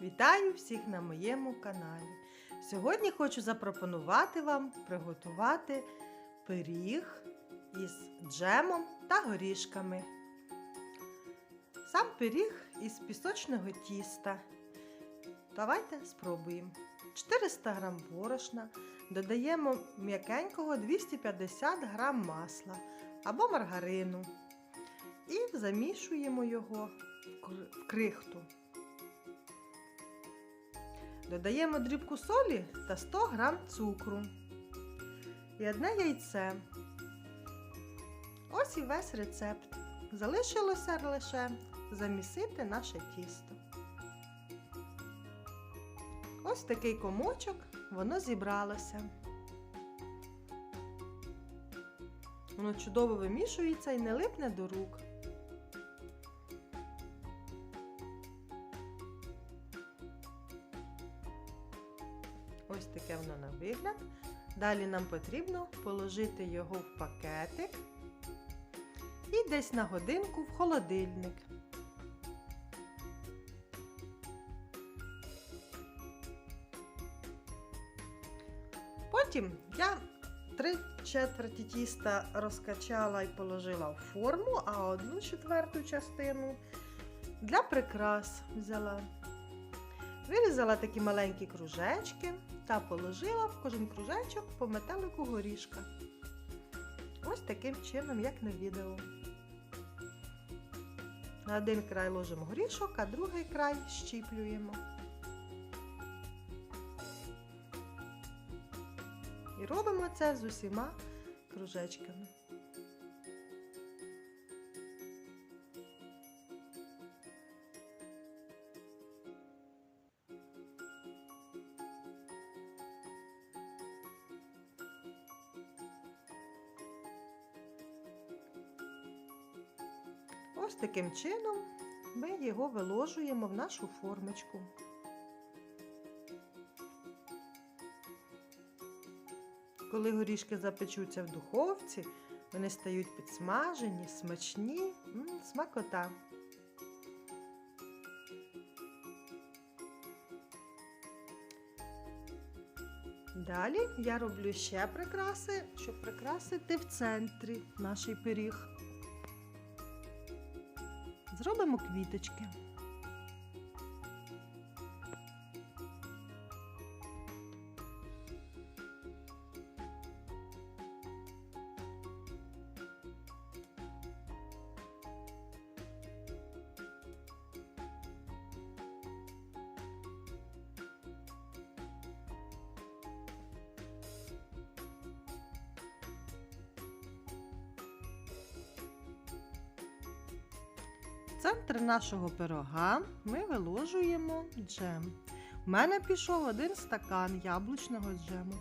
Вітаю всіх на моєму каналі. Сьогодні хочу запропонувати вам приготувати пиріг із джемом та горішками. Сам пиріг із пісочного тіста. Давайте спробуємо. 400 г борошна, додаємо м'якенького 250 г масла або маргарину і замішуємо його в крихту. Додаємо дрібку солі та 100 г цукру і одне яйце. Ось і весь рецепт. Залишилося лише замісити наше тісто. Ось такий комочок, воно зібралося. Воно чудово вимішується і не липне до рук. Ось таке воно на вигляд. Далі нам потрібно положити його в пакетик і десь на годинку в холодильник. Потім я три четверті тіста розкачала і положила в форму, а одну четверту частину для прикрас взяла. Вирізала такі маленькі кружечки та положила в кожен кружечок по метелику горішка. Ось таким чином, як на відео. На один край ложимо горішок, а другий край щіплюємо. І робимо це з усіма кружечками. Ось таким чином ми його виложуємо в нашу формочку. Коли горішки запечуться в духовці, вони стають підсмажені, смачні, смакота. Далі я роблю ще прикраси, щоб прикрасити в центрі наш пиріг. Зробимо квіточки. Центр нашого пирога ми виложуємо джем. У мене пішов один стакан яблучного джему.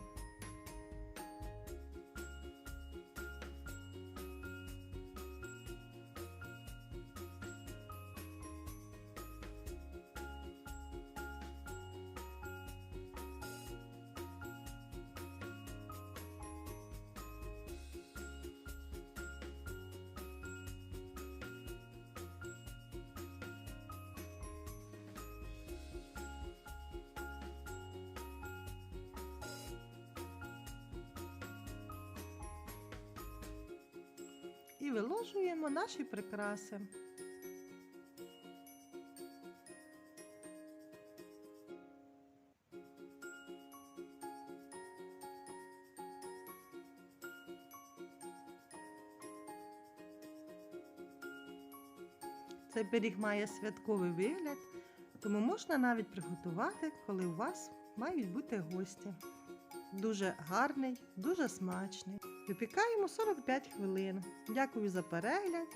Виложуємо наші прикраси. Цей пиріг має святковий вигляд, тому можна навіть приготувати, коли у вас мають бути гості. Дуже гарний, дуже смачний. Випікаємо 45 хвилин. Дякую за перегляд.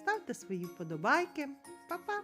Ставте свої вподобайки. Па-па!